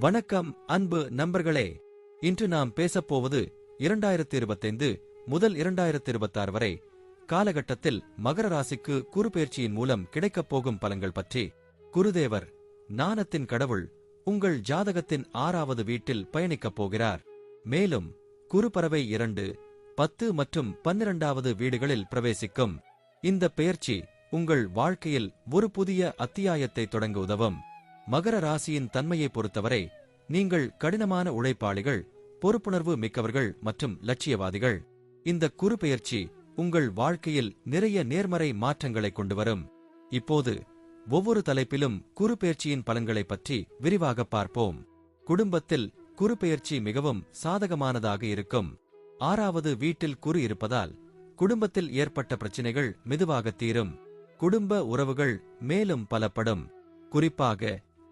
வணக்கம் அன்பு நண்பர்களே. இன்று நாம் பேசப்போவது இரண்டாயிரத்தி இருபத்தைந்து முதல் இரண்டாயிரத்தி இருபத்தாறு வரை காலகட்டத்தில் மகர ராசிக்கு குருபெயர்ச்சியின் மூலம் கிடைக்கப் போகும் பலன்கள் பற்றி. குருதேவர் நாணத்தின் கடவுள் உங்கள் ஜாதகத்தின் ஆறாவது வீட்டில் பயணிக்கப் போகிறார். மேலும் குறுபறவை இரண்டு பத்து மற்றும் பன்னிரண்டாவது வீடுகளில் பிரவேசிக்கும். இந்த பெயர்ச்சி உங்கள் வாழ்க்கையில் ஒரு புதிய அத்தியாயத்தை தொடங்க உதவும். மகர ராசியின் தன்மையை பொறுத்தவரை நீங்கள் கடினமான உழைப்பாளிகள் பொறுப்புணர்வு மிக்கவர்கள் மற்றும் லட்சியவாதிகள். இந்த குறுபெயர்ச்சி உங்கள் வாழ்க்கையில் நிறைய நேர்மறை மாற்றங்களை கொண்டு வரும் இப்போது ஒவ்வொரு தலைப்பிலும் குறுபெயர்ச்சியின் பலன்களை பற்றி விரிவாக பார்ப்போம். குடும்பத்தில் குறுபெயர்ச்சி மிகவும் சாதகமானதாக இருக்கும். ஆறாவது வீட்டில் குறு இருப்பதால் குடும்பத்தில் ஏற்பட்ட பிரச்சினைகள் மெதுவாக தீரும். குடும்ப உறவுகள் மேலும் பலப்படும். குறிப்பாக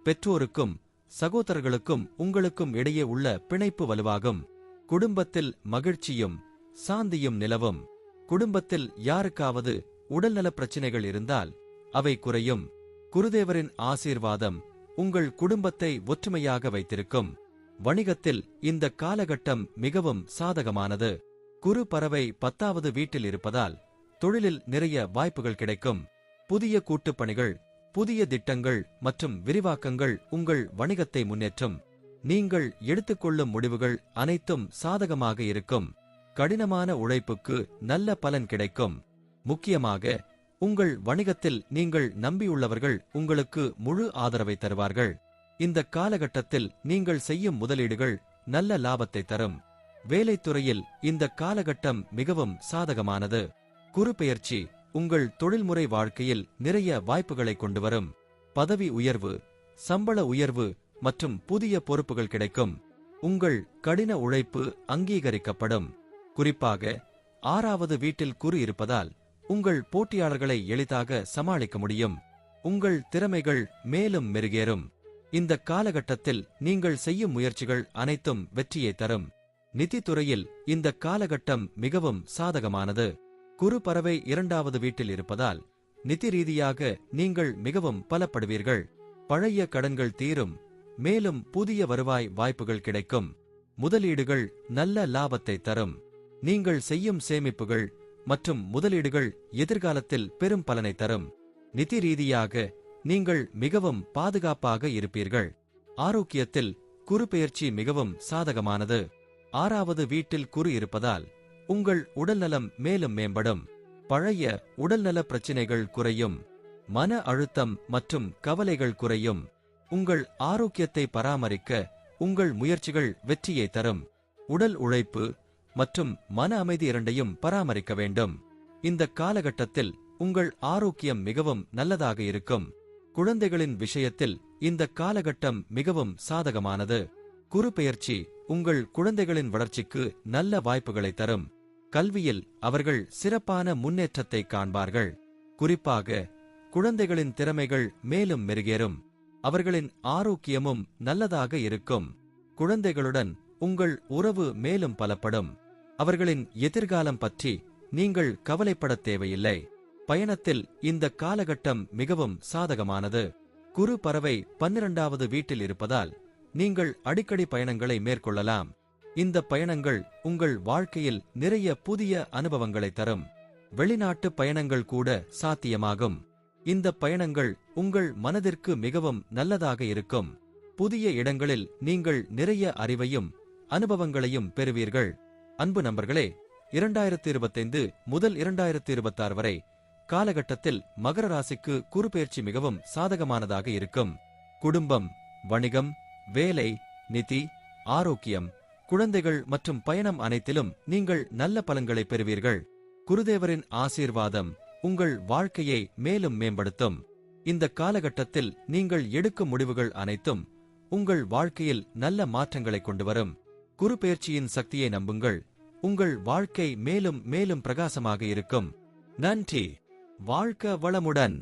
பெற்றோருக்கும் சகோதரர்களுக்கும் உங்களுக்கும் இடையே உள்ள பிணைப்பு வலுவாகும். குடும்பத்தில் மகிழ்ச்சியும் சாந்தியும் நிலவும். குடும்பத்தில் யாருக்காவது உடல்நலப் பிரச்சினைகள் இருந்தால் அவை குறையும். குருதேவரின் ஆசீர்வாதம் உங்கள் குடும்பத்தை ஒற்றுமையாக வைத்திருக்கும். வணிகத்தில் இந்த காலகட்டம் மிகவும் சாதகமானது. குறு பறவை பத்தாவது வீட்டில் இருப்பதால் தொழிலில் நிறைய வாய்ப்புகள் கிடைக்கும். புதிய கூட்டுப்பணிகள் புதிய திட்டங்கள் மற்றும் விரிவாக்கங்கள் உங்கள் வணிகத்தை முன்னேற்றும். நீங்கள் எடுத்துக்கொள்ளும் முடிவுகள் அனைத்தும் சாதகமாக இருக்கும். கடினமான உழைப்புக்கு நல்ல பலன் கிடைக்கும். முக்கியமாக உங்கள் வணிகத்தில் நீங்கள் நம்பியுள்ளவர்கள் உங்களுக்கு முழு ஆதரவை தருவார்கள். இந்த காலகட்டத்தில் நீங்கள் செய்யும் முதலீடுகள் நல்ல லாபத்தை தரும். வேலைத்துறையில் இந்த காலகட்டம் மிகவும் சாதகமானது. குறுபெயர்ச்சி உங்கள் தொழில்முறை வாழ்க்கையில் நிறைய வாய்ப்புகளை கொண்டு வரும் பதவி உயர்வு சம்பள உயர்வு மற்றும் புதிய பொறுப்புகள் கிடைக்கும். உங்கள் கடின உழைப்பு அங்கீகரிக்கப்படும். குறிப்பாக ஆறாவது வீட்டில் குறு இருப்பதால் உங்கள் போட்டியாளர்களை எளிதாக சமாளிக்க முடியும். உங்கள் திறமைகள் மேலும் மெருகேறும். இந்த காலகட்டத்தில் நீங்கள் செய்யும் முயற்சிகள் அனைத்தும் வெற்றியை தரும். நிதித்துறையில் இந்த காலகட்டம் மிகவும் சாதகமானது. குறு பறவை இரண்டாவது வீட்டில் இருப்பதால் நிதி ரீதியாக நீங்கள் மிகவும் பலப்படுவீர்கள். பழைய கடன்கள் தீரும். மேலும் புதிய வருவாய் வாய்ப்புகள் கிடைக்கும். முதலீடுகள் நல்ல லாபத்தை தரும். நீங்கள் செய்யும் சேமிப்புகள் மற்றும் முதலீடுகள் எதிர்காலத்தில் பெரும் பலனை தரும். நிதி ரீதியாக நீங்கள் மிகவும் பாதுகாப்பாக இருப்பீர்கள். ஆரோக்கியத்தில் குறுபெயர்ச்சி மிகவும் சாதகமானது. ஆறாவது வீட்டில் குறு இருப்பதால் உங்கள் உடல்நலம் மேலும் மேம்படும். பழைய உடல்நல பிரச்சினைகள் குறையும். மன அழுத்தம் மற்றும் கவலைகள் குறையும். உங்கள் ஆரோக்கியத்தை பராமரிக்க உங்கள் முயற்சிகள் வெற்றியை தரும். உடல் உழைப்பு மற்றும் மன அமைதி இரண்டையும் பராமரிக்க வேண்டும். இந்த காலகட்டத்தில் உங்கள் ஆரோக்கியம் மிகவும் நல்லதாக இருக்கும். குழந்தைகளின் விஷயத்தில் இந்த காலகட்டம் மிகவும் சாதகமானது. குறுபெயர்ச்சி உங்கள் குழந்தைகளின் வளர்ச்சிக்கு நல்ல வாய்ப்புகளை தரும். கல்வியில் அவர்கள் சிறப்பான முன்னேற்றத்தை காண்பார்கள். குறிப்பாக குழந்தைகளின் திறமைகள் மேலும் மெருகேறும். அவர்களின் ஆரோக்கியமும் நல்லதாக இருக்கும். குழந்தைகளுடன் உங்கள் உறவு மேலும் பலப்படும். அவர்களின் எதிர்காலம் பற்றி நீங்கள் கவலைப்படத் தேவையில்லை. பயணத்தில் இந்த காலகட்டம் மிகவும் சாதகமானது. குறு பறவை பன்னிரண்டாவது வீட்டில் இருப்பதால் நீங்கள் அடிக்கடி பயணங்களை மேற்கொள்ளலாம். இந்த பயணங்கள் உங்கள் வாழ்க்கையில் நிறைய புதிய அனுபவங்களை தரும். வெளிநாட்டு பயணங்கள் கூட சாத்தியமாகும். இந்த பயணங்கள் உங்கள் மனதிற்கு மிகவும் நல்லதாக இருக்கும். புதிய இடங்களில் நீங்கள் நிறைய அறிவையும் அனுபவங்களையும் பெறுவீர்கள். அன்பு நண்பர்களே இரண்டாயிரத்தி இருபத்தைந்து முதல் இரண்டாயிரத்தி இருபத்தாறு வரை காலகட்டத்தில் மகர ராசிக்கு குறுபெயர்ச்சி மிகவும் சாதகமானதாக இருக்கும். குடும்பம் வணிகம் வேலை நிதி ஆரோக்கியம் குழந்தைகள் மற்றும் பயணம் அனைத்திலும் நீங்கள் நல்ல பலன்களை பெறுவீர்கள். குருதேவரின் ஆசீர்வாதம் உங்கள் வாழ்க்கையை மேலும் மேம்படுத்தும். இந்த காலகட்டத்தில் நீங்கள் எடுக்கும் முடிவுகள் அனைத்தும் உங்கள் வாழ்க்கையில் நல்ல மாற்றங்களை கொண்டு வரும் பயிற்சியின் சக்தியை நம்புங்கள். உங்கள் வாழ்க்கை மேலும் மேலும் பிரகாசமாக இருக்கும். நன்றி. வாழ்க்க வளமுடன்.